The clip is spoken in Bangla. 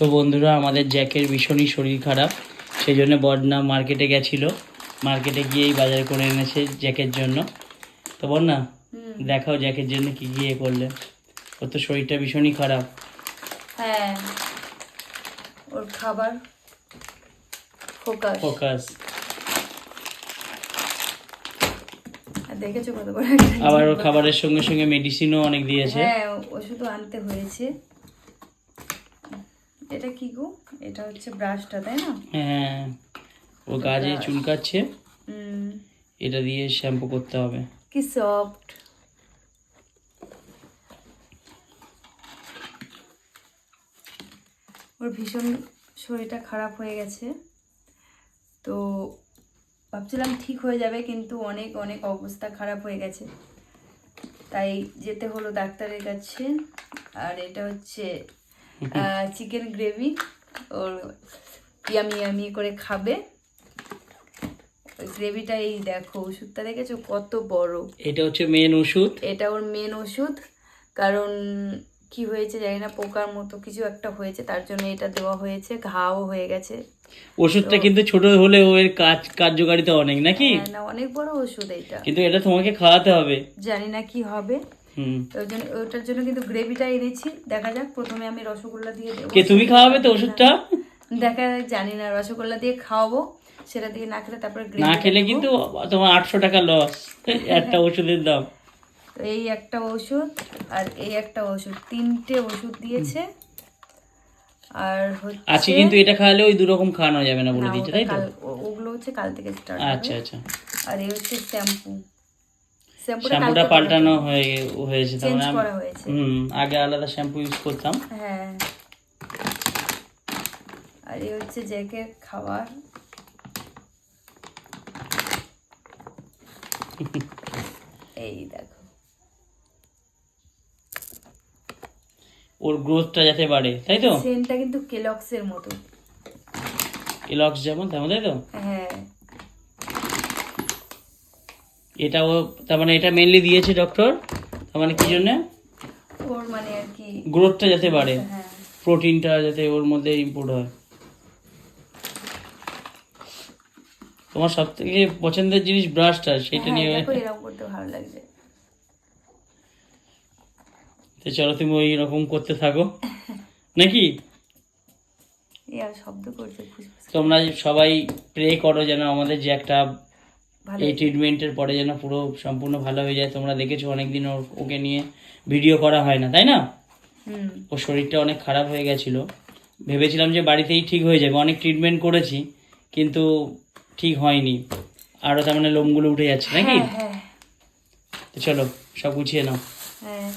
তো বন্ধুরা আমাদের জ্যাকের ভীষণই শরীর খারাপ সেই জন্য বন্যা মার্কেটে গেছিল। মার্কেটে গিয়েই বাজার করে এনেছে জ্যাকের জন্য। তো হুম। দেখাও জ্যাকের জন্য কি গিয়ে করলে। ওর তো শরীরটা ভীষণই খারাপ। হ্যাঁ। ওর খাবার ফোকাস। ফোকাস। দেখেছ কত আবার ওর খাবারের সঙ্গে সঙ্গে মেডিসিনও অনেক দিয়েছে। হ্যাঁ ওষুধও আনতে হয়েছে। এটা কি গো? এটা হচ্ছে ব্রাশটা তাই না? হ্যাঁ। ও গাজে চুলকাচ্ছে। এটা দিয়ে শ্যাম্পু করতে হবে। কি সফট ওর ভীষণ শরীরটা খারাপ হয়ে গেছে। তো ভাবছিলাম ঠিক হয়ে যাবে কিন্তু অনেক অনেক অবস্থা খারাপ হয়ে গেছে। তাই যেতে হলো ডাক্তারের কাছে। আর এটা হচ্ছে চিকেন গ্রেভি ওর ইয়ামি ইয়ামি করে খাবে। গ্রেভিটা এই দেখো ওষুধটা দেখেছ? কত বড়। এটা হচ্ছে মেন ওষুধ। এটা ওর মেন ওষুধ। কারণ কি হয়েছে জানি না পোকার মতো কিছু একটা হয়েছে তার জন্য এটা দেওয়া হয়েছে ঘাও হয়ে গেছে। ওষুধটা কিন্তু ছোট হলেও এর কাজ কার্যকারিতা অনেক নাকি? হ্যাঁ, না অনেক বড় ওষুধ এটা। কিন্তু এটা তোমাকে খাওয়াতে হবে। জানি না কি হবে। তো ওই জন্য ওটার জন্য কিন্তু গ্রেভিটা এনেছি। দেখা যাক প্রথমে আমি রসগোল্লা দিয়ে দেবো। কে তুমি খাওয়াবে তো ওষুধটা? দেখা যাক জানি না রসগোল্লা দিয়ে খাওয়াবো। সেটা দিয়ে না খেলে তারপরে না খেলে কিন্তু তোমার আটশো টাকা লস একটা ওষুধের দাম। এই একটা ওষুধ আর এই একটা ওষুধ। তিনটে ওষুধ দিয়েছে। আর হচ্ছে আজকে কিন্তু এটা খাওয়ালে ওই দু রকম খাওয়ানো যাবে না বলে দিচ্ছে তাই তো? ওগুলো হচ্ছে কাল থেকে স্টার্ট আচ্ছা আচ্ছা। আর এই হচ্ছে শ্যাম্পু। শ্যাম্পুটা পাল্টানো হয়ে হয়েছে চেঞ্জ মানে করা হয়েছে। হুম আগে আলাদা শ্যাম্পু ইউজ করতাম। হ্যাঁ। আর এই হচ্ছে জ্যাকের খাবার। এই দেখো। ওর গ্রোথটা যাতে বাড়ে তাই তো? সেন্টটা কিন্তু কেলক্সের মতো। কেলক্স যেমন তেমন তাই তো? হ্যাঁ। এটা ও তার মানে এটা মেনলি দিয়েছে ডক্টর তার মানে কি জন্য? ওর মানে আর কি গ্রোথটা যাতে বাড়ে। হ্যাঁ। প্রোটিনটা যাতে ওর মধ্যে ইম্পোর্ট হয়। তোমার সব থেকে পছন্দের জিনিস ব্রাশটা সেটা হ্যাঁ, নিয়ে এরকম করতে ভালো লাগছে। তো চলো তুমি ওই রকম করতে থাকো। নাকি? শব্দ করছে তোমরা সবাই প্রে করো যেন আমাদের যে একটা এই ট্রিটমেন্টের পরে যেন পুরো সম্পূর্ণ ভালো হয়ে যায়। তোমরা দেখেছ অনেকদিন ওর ওকে নিয়ে ভিডিও করা হয় না তাই না? ওর শরীরটা অনেক খারাপ হয়ে গেছিল। ভেবেছিলাম যে বাড়িতেই ঠিক হয়ে যাবে। অনেক ট্রিটমেন্ট করেছি কিন্তু ঠিক হয়নি। আরও তার মানে লোমগুলো উঠে যাচ্ছে নাকি? হ্যাঁ হ্যাঁ। তো চলো সব গুছিয়ে নাও। হ্যাঁ।